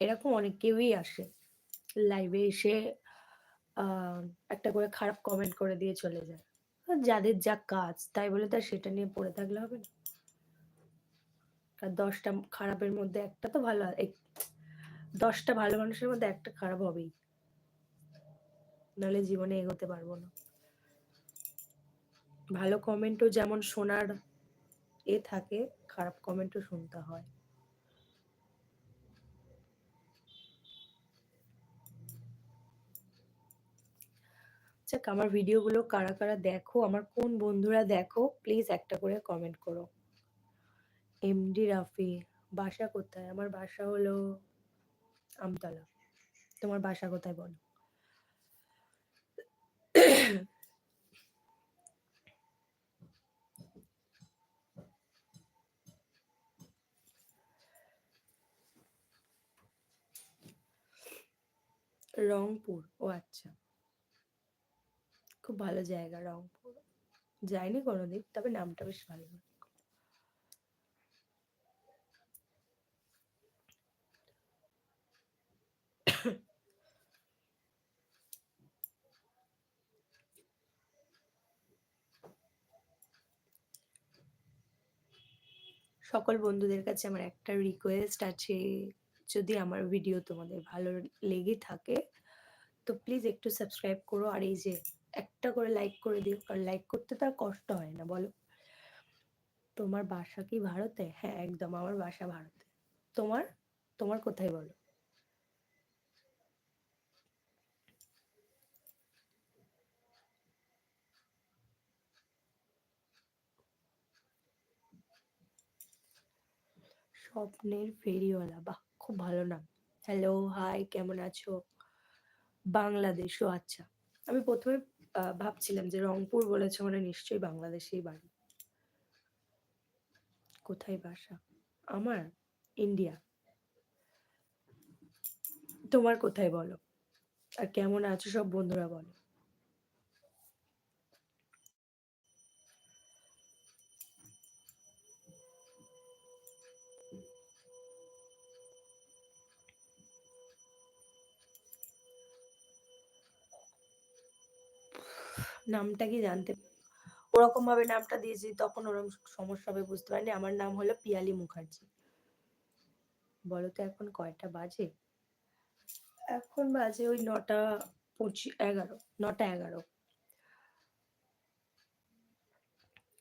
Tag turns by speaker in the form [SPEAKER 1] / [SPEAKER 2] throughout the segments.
[SPEAKER 1] এরকম অনেক কেউই আসে। লাইভে এসে একটা করে খারাপ কমেন্ট করে দিয়ে চলে যায়। যাদের যা কাজ তাই বলে তো আর সেটা নিয়ে পড়ে থাকলে হবে না। আর ১০ টা খারাপের মধ্যে একটা তো ভালো দশটা ভালো মানুষের মধ্যে একটা খারাপ হবেই। নাহলে জীবনে এগোতে পারব না। ভালো কমেন্টও যেমন শোনার এ থাকে, খারাপ কমেন্টও শুনতে হয়। যাক আমার ভিডিওগুলো কারা, কারা দেখো, আমার কোন বন্ধুরা দেখো প্লিজ একটা করে কমেন্ট করো। এমডি রাফি, বাসা কোথায়? আমার বাসা হলো আমতলা। তোমার বাসা কোথায় বলো? রংপুর, ও আচ্ছা। খুব ভালো জায়গা রংপুর। যাইনি কোনোদিন। তবে নামটা বেশ ভালো। সকল বন্ধুদের কাছে আমার একটা রিকোয়েস্ট আছে, যদি আমার ভিডিও তোমাদের ভালো লেগে থাকে, তো প্লিজ একটু সাবস্ক্রাইব করো। আর এই যে একটা করে লাইক করে দিও। কারণ লাইক করতে তো আর কষ্ট হয় না, বলো? তোমার বাসা কি ভারতে? হ্যাঁ, একদম আমার বাসা ভারতে। তোমার? তোমার কোথায় বলো? স্বপ্নের ফেরিওয়ালা, বাহ! খুব ভালো নাম। হ্যালো, হাই কেমন আছো? বাংলাদেশ, ও আচ্ছা। আমি ১ম এ আ ভাবছিলাম যে রংপুর বলেছে মানে নিশ্চয়ই বাংলাদেশেই বাড়ি। কোথায় বাসা? আমার? ইন্ডিয়া। তোমার কোথায় বলো? আর কেমন আছো সব বন্ধুরা বলো? নামটা কি জানতে ওরকমভাবে নামটা দিয়েছি, তখন ওরকম সমস্যা হবে, বুঝতে পারিনি। আমার নাম হলো পিয়ালি মুখার্জি। বলো তো এখন কয়টা বাজে? এখন বাজে ওই নটা পঁচিশ এগারো, নটা এগারো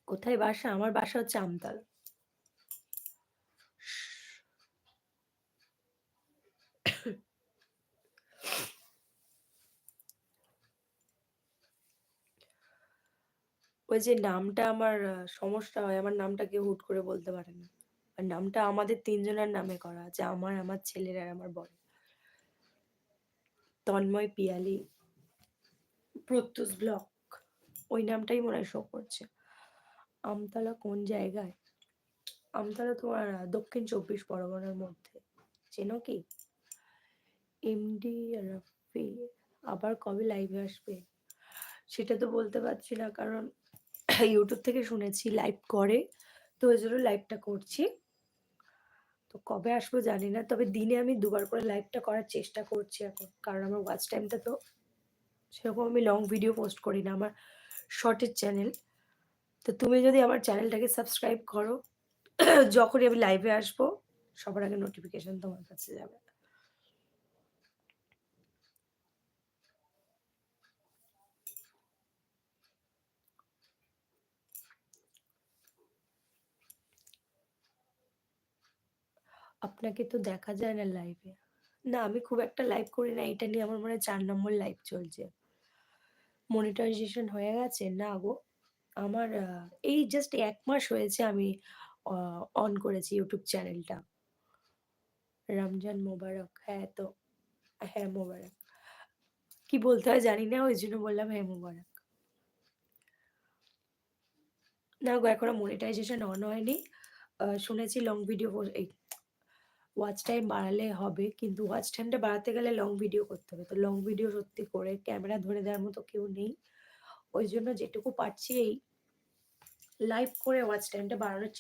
[SPEAKER 1] কোথায় বাসা? আমার বাসা হচ্ছে আমতলা। ওই যে নামটা আমার সমস্যা হয়, আমার নামটা কেউ হুট করে বলতে পারে না। আর নামটা আমাদের তিনজনের নামে করা আছে। আমার, আমার ছেলের আর আমার বরের। তন্ময় পিয়ালি প্রত্যুষ ব্লক। ওই নামটাই মনে হয় শো করছে। আমতলা কোন জায়গায়? আমতলা তোমার দক্ষিণ ২৪ পরগনার মধ্যে। চেনো কি? এমডি রাফি আবার কবে লাইভে আসবে? সেটা তো বলতে পারছি না কারণ YouTube থেকে শুনেছি লাইভ করে। তো ওই জন্য লাইভটা করছি। তো কবে আসব জানি না। তবে দিনে আমি দুবার করে লাইভটা করার চেষ্টা করছি এখন। কারণ আমার ওয়াচ টাইমটা তো সেরকম আমি লং ভিডিও পোস্ট করি না। আমার শর্টের চ্যানেল। তো তুমি যদি আমার চ্যানেলটাকে সাবস্ক্রাইব করো, যখনই আমি লাইভে আসব সবার আগে নোটিফিকেশান তোমার কাছে যাবে। আপনাকে তো দেখা যায় না লাইভে। না আমি খুব একটা লাইভ করি না। এটা নিয়ে আমার মনে হয় ৪ নম্বর লাইভ চলছে। মনিটাইজেশন হয়ে গেছে? না গো। আমার এই জাস্ট এক মাস হয়েছে আমি অন করেছি ইউটিউব চ্যানেলটা। রমজান মোবারক। হ্যাঁ, তো হ্যাঁ, মোবারক। কি বলতে হয় জানি না। ওই জন্য বললাম হ্যাঁ, মোবারক। না গো এখনও মনিটাইজেশন অন হয়নি। শুনেছি লং ভিডিও এই ওয়াচ টাইম বাড়ালে হবে। কিন্তু ওয়াচ টাইমটা বাড়াতে গেলে লং ভিডিও করতে হবে। তো লং ভিডিও সত্যি করে ক্যামেরা ধরে দেওয়ার মতো কেউ নেই। ওই জন্য যেটুকু পারছি এই লাইভ করে ওয়াচ টাইমটা বাড়ানোর